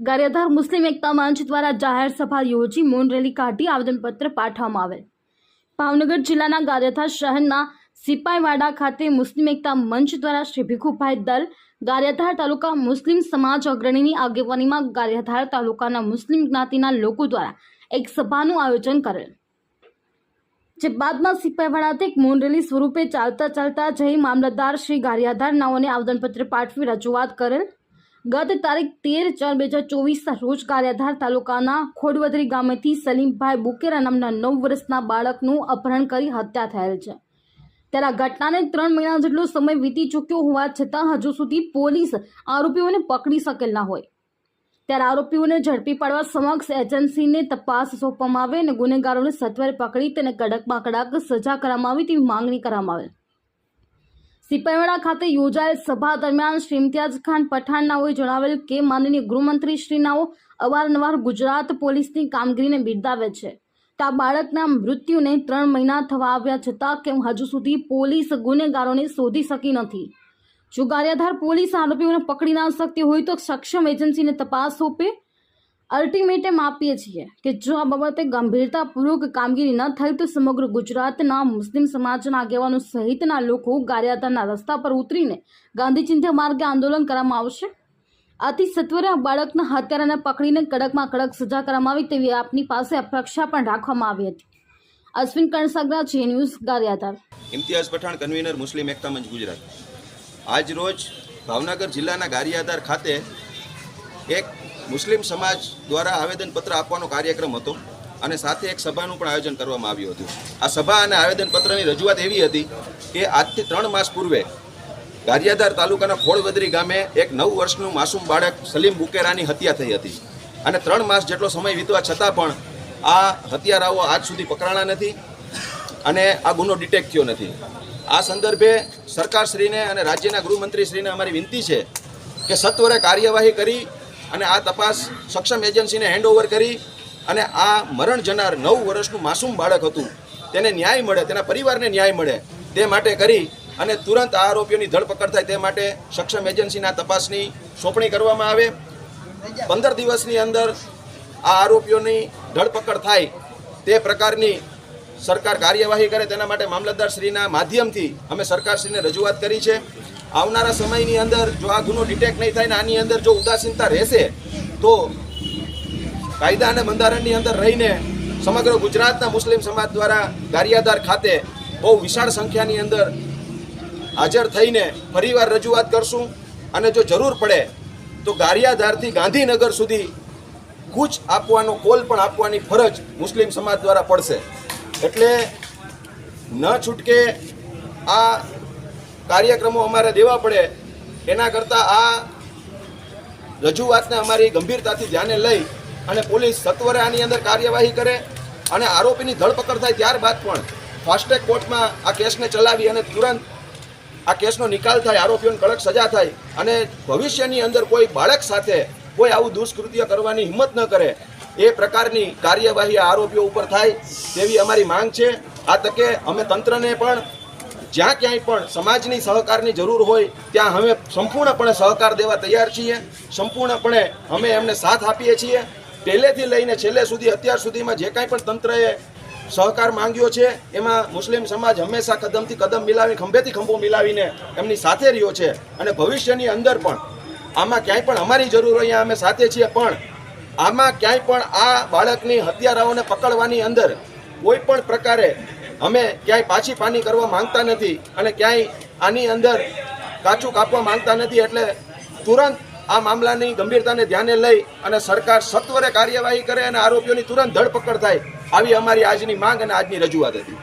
ગારિયાધાર મુસ્લિમ એકતા મંચ દ્વારા જાહેર સભા યોજી મૌન રેલી કાઢી આવેદનપત્ર પાઠવવામાં આવેલ. ભાવનગર જિલ્લાના ગારિયાધાર શહેરના સિપાઈવાડા ખાતે મુસ્લિમ એકતા મંચ દ્વારા શ્રી ભીખુભાઈ દલ, ગારિયાધાર તાલુકા મુસ્લિમ સમાજ અગ્રણીની આગેવાનીમાં ગારિયાધાર તાલુકાના મુસ્લિમ જ્ઞાતિના લોકો દ્વારા એક સભાનું આયોજન કરેલ. જે બાદમાં સિપાહીવાડાથી એક મૌન રેલી સ્વરૂપે ચાલતા ચાલતા જઈ મામલતદાર શ્રી ગારિયાધાર નાઓને આવેદનપત્ર પાઠવી રજૂઆત કરેલ. ગત તારીખ તેર ચાર બે હજાર ચોવીસના રોજ કાર્યાધાર તાલુકાના ખોડવદરી ગામેથી સલીમભાઈ બુકેરા નામના નવ વર્ષના બાળકનું અપહરણ કરી હત્યા થયેલ છે. ત્યારે ઘટનાને ત્રણ મહિના જેટલો સમય વીતી ચૂક્યો હોવા છતાં હજુ સુધી પોલીસ આરોપીઓને પકડી શકેલ ના હોય. ત્યારે આરોપીઓને ઝડપી પાડવા સમક્ષ એજન્સીને તપાસ સોંપવામાં આવે અને ગુનેગારોને સત્વરે પકડી તેને કડકમાં કડક સજા કરવામાં આવે તેવી માંગણી કરવામાં આવેલ. સિપાઈવાડા ખાતે યોજાયેલ સભા દરમિયાન શ્રી ઇમ્તિયાઝ ખાન પઠાણનાઓએ જણાવેલ કે માનનીય ગૃહમંત્રી શ્રીનાઓ અવારનવાર ગુજરાત પોલીસની કામગીરીને બિરદાવે છે. તો બાળકના મૃત્યુને ત્રણ મહિના થવા આવ્યા છતાં કેમ હજુ સુધી પોલીસ ગુનેગારોને શોધી શકી નથી. જો ગારિયાધાર પોલીસ આરોપીઓને પકડી ના શકતી હોય તો સક્ષમ એજન્સીને તપાસ સોંપે અલ્ટિમેટમ આપીએ છીએ કે જો આ બાબતે ગંભીરતાપૂર્વક કામગીરી ન થઈ તો સમગ્ર ગુજરાતના મુસ્લિમ સમાજના આગેવાનો સહિતના લોકો ગારિયાતાના રસ્તા પર ઉતરીને ગાંધી ચિંધ્યા માર્ગે આંદોલન કરવામાં આવશે. આથી સત્વરે આ બાળકના હત્યારાને પકડીને કડકમાં કડક સજા કરવામાં આવી તેવી આપની પાસે અપેક્ષા પણ રાખવામાં આવી હતી. Ashwin Kansagara J news Gariadhar Imtiyaz Pathan, convener, Muslim Ekta Manch, Gujarat. આજ રોજ ભાવનગર જિલ્લાના ગારિયાદાર ખાતે એક મુસ્લિમ સમાજ દ્વારા આવેદનપત્ર આપવાનો કાર્યક્રમ હતો અને સાથે એક સભાનું પણ આયોજન કરવામાં આવ્યું હતું. આ સભા અને આવેદનપત્રની રજૂઆત એવી હતી કે આજથી ત્રણ માસ પૂર્વે ગારિયાધાર તાલુકાના ખોળવદરી ગામે એક નવ વર્ષનું માસૂમ બાળક સલીમ બુકેરાની હત્યા થઈ હતી અને ત્રણ માસ જેટલો સમય વીતવા છતાં પણ આ હત્યારાઓ આજ સુધી પકડાણા નથી અને આ ગુનો ડિટેક્ટ થયો નથી. આ સંદર્ભે સરકારશ્રીને અને રાજ્યના ગૃહમંત્રીશ્રીને અમારી વિનંતી છે કે સત્વરે કાર્યવાહી કરી અને આ તપાસ સક્ષમ એજન્સીને હેન્ડઓવર કરી અને આ મરણ જનાર નવ વર્ષનું માસૂમ બાળક હતું. તેને ન્યાય મળે, તેના પરિવારને ન્યાય મળે તે માટે કરી અને તુરંત આ આરોપીઓની ધરપકડ થાય તે માટે સક્ષમ એજન્સીના તપાસની સોંપણી કરવામાં આવે. પંદર દિવસની અંદર આ આરોપીઓની ધરપકડ થાય તે પ્રકારની સરકાર કાર્યવાહી કરે તેના માટે મામલતદારશ્રીના માધ્યમથી અમે સરકારશ્રીને રજૂઆત કરી છે. આવનારા સમયની અંદર જો આ ગુનો ડિટેક્ટ નહીં થાય ને આની અંદર જો ઉદાસીનતા રહેશે, તો કાયદા અને બંધારણની અંદર રહીને સમગ્ર ગુજરાતના મુસ્લિમ સમાજ દ્વારા ગારિયાદાર ખાતે બહુ વિશાળ સંખ્યાની અંદર હાજર થઈને ફરીવાર રજૂઆત કરશું. અને જો જરૂર પડે, તો ગારિયાધારથી ગાંધીનગર સુધી કૂચ આપવાનો, કોલ પણ આપવાની ફરજ મુસ્લિમ સમાજ દ્વારા પડશે. એટલે ન છૂટકે આ કાર્યક્રમો અમારે દેવા પડે, એના કરતાં આ રજૂઆતને અમારી ગંભીરતાથી ધ્યાને લઈ અને પોલીસ સત્વરે આની અંદર કાર્યવાહી કરે અને આરોપીની ધરપકડ થાય ત્યારબાદ પણ ફાસ્ટેગ કોર્ટમાં આ કેસને ચલાવી અને તુરંત આ કેસનો નિકાલ થાય, આરોપીઓને કડક સજા થાય અને ભવિષ્યની અંદર કોઈ બાળક સાથે કોઈ આવું દુષ્કૃત્ય કરવાની હિંમત ન કરે, એ પ્રકારની કાર્યવાહી આરોપીઓ ઉપર થાય તેવી અમારી માંગ છે. આ તકે અમે તંત્રને પણ જ્યાં ક્યાંય પણ સમાજની સહકારની જરૂર હોય, ત્યાં અમે સંપૂર્ણપણે સહકાર દેવા તૈયાર છીએ. સંપૂર્ણપણે અમે એમને સાથ આપીએ છીએ. પહેલેથી લઈને છેલ્લે સુધી, અત્યાર સુધીમાં જે કાંઈ પણ તંત્રએ સહકાર માંગ્યો છે, એમાં મુસ્લિમ સમાજ હંમેશા કદમથી કદમ મિલાવી ખંભેથી ખંભો મિલાવીને એમની સાથે રહ્યો છે. અને ભવિષ્યની અંદર પણ આમાં ક્યાંય પણ અમારી જરૂર અહીંયા અમે સાથે છીએ, પણ આમાં ક્યાંય પણ આ બાળકની હત્યારાઓને પકડવાની અંદર કોઈ પણ પ્રકારે અમે ક્યાંય પાછી પાની કરવા માંગતા નથી અને ક્યાંય આની અંદર કાચું કાપવા માંગતા નથી એટલે તુરંત આ મામલાની ગંભીરતાને ધ્યાને લઈ અને સરકાર સત્વરે કાર્યવાહી કરે અને આરોપીઓની તુરંત ધરપકડ થાય, આવી અમારી આજની માંગ અને આજની રજૂઆત હતી.